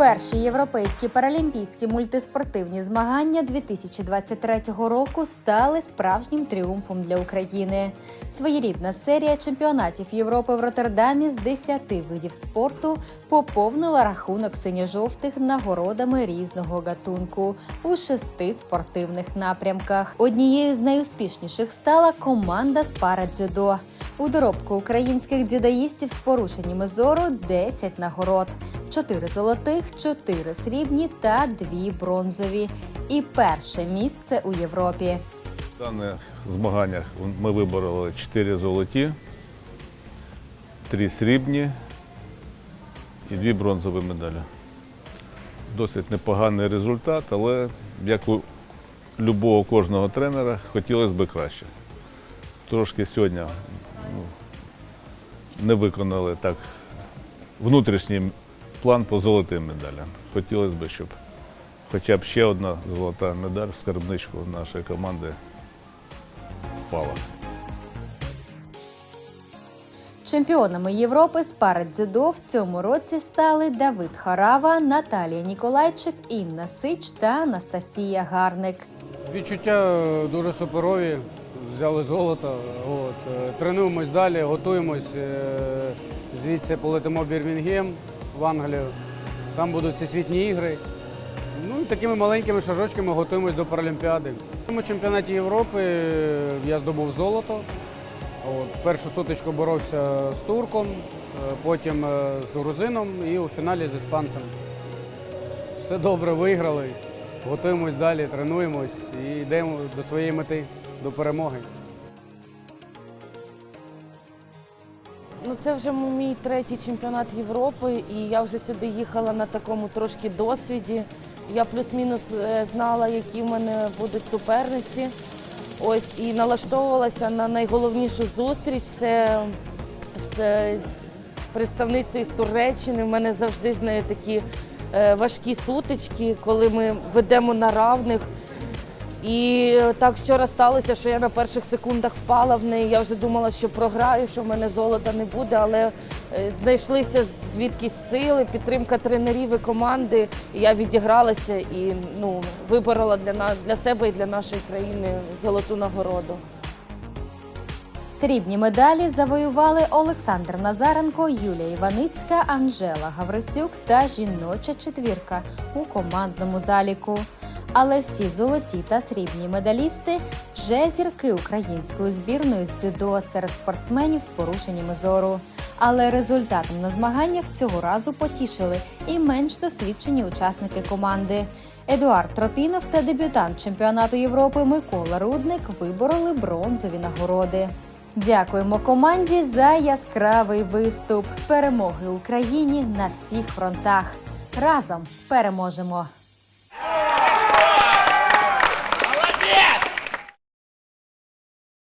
Перші європейські паралімпійські мультиспортивні змагання 2023 року стали справжнім тріумфом для України. Своєрідна серія чемпіонатів Європи в Роттердамі з 10 видів спорту поповнила рахунок синьо-жовтих нагородами різного гатунку у шести спортивних напрямках. Однією з найуспішніших стала команда з парадзюдо. У доробку українських дзюдоїстів з порушеннями зору 10 нагород, 4 золотих, 4 срібні та 2 бронзові. І перше місце у Європі. В даних змаганнях ми вибороли 4 золоті, 3 срібні і 2 бронзові медалі. Досить непоганий результат, але як у любого кожного тренера хотілося б краще. Трошки сьогодні ну, не виконали так внутрішній план по золотим медалям. Хотілося б, щоб хоча б ще одна золота медаль в скарбничку нашої команди впала. Чемпіонами Європи з парадзюдо в цьому році стали Давид Харава, Наталія Ніколайчик, Інна Сич та Анастасія Гарник. Відчуття е, дуже суперові. Взяли золото. От. е, Тренуємось далі, готуємось. е, Звідси полетимо в Бірмінгем в Англію. Там будуть всесвітні ігри. Ну і такими маленькими шажочками готуємось до Паралімпіади. Цьому чемпіонаті Європи е, я здобув золото. От. Першу сутичку боровся з турком, е, потім е, з грузином і у фіналі з іспанцем. Все добре, виграли. Готуємось далі, тренуємось і йдемо до своєї мети, до перемоги. Ну, це вже мій третій чемпіонат Європи, і я вже сюди їхала на такому трошки досвіді. Я плюс-мінус е, знала, які в мене будуть суперниці. Ось і налаштовувалася на найголовнішу зустріч. Це з е, представницею з Туреччини. У мене завжди з нею такі е, важкі сутички, коли ми ведемо на равних. І так вчора сталося, що я на перших секундах впала в неї. Я вже думала, що програю, що в мене золота не буде, але е, знайшлися звідкись сили, підтримка тренерів і команди. Я відігралася і ну, виборола для, на- для себе і для нашої країни золоту нагороду. Срібні медалі завоювали Олександр Назаренко, Юлія Іваницька, Анжела Гаврисюк та жіноча четвірка у командному заліку. Але всі золоті та срібні медалісти вже зірки української збірної з дзюдо серед спортсменів з порушеннями зору. Але результатом на змаганнях цього разу потішили і менш досвідчені учасники команди. Едуард Тропінов та дебютант чемпіонату Європи Микола Рудник вибороли бронзові нагороди. Дякуємо команді за яскравий виступ. Перемоги Україні на всіх фронтах. Разом переможемо!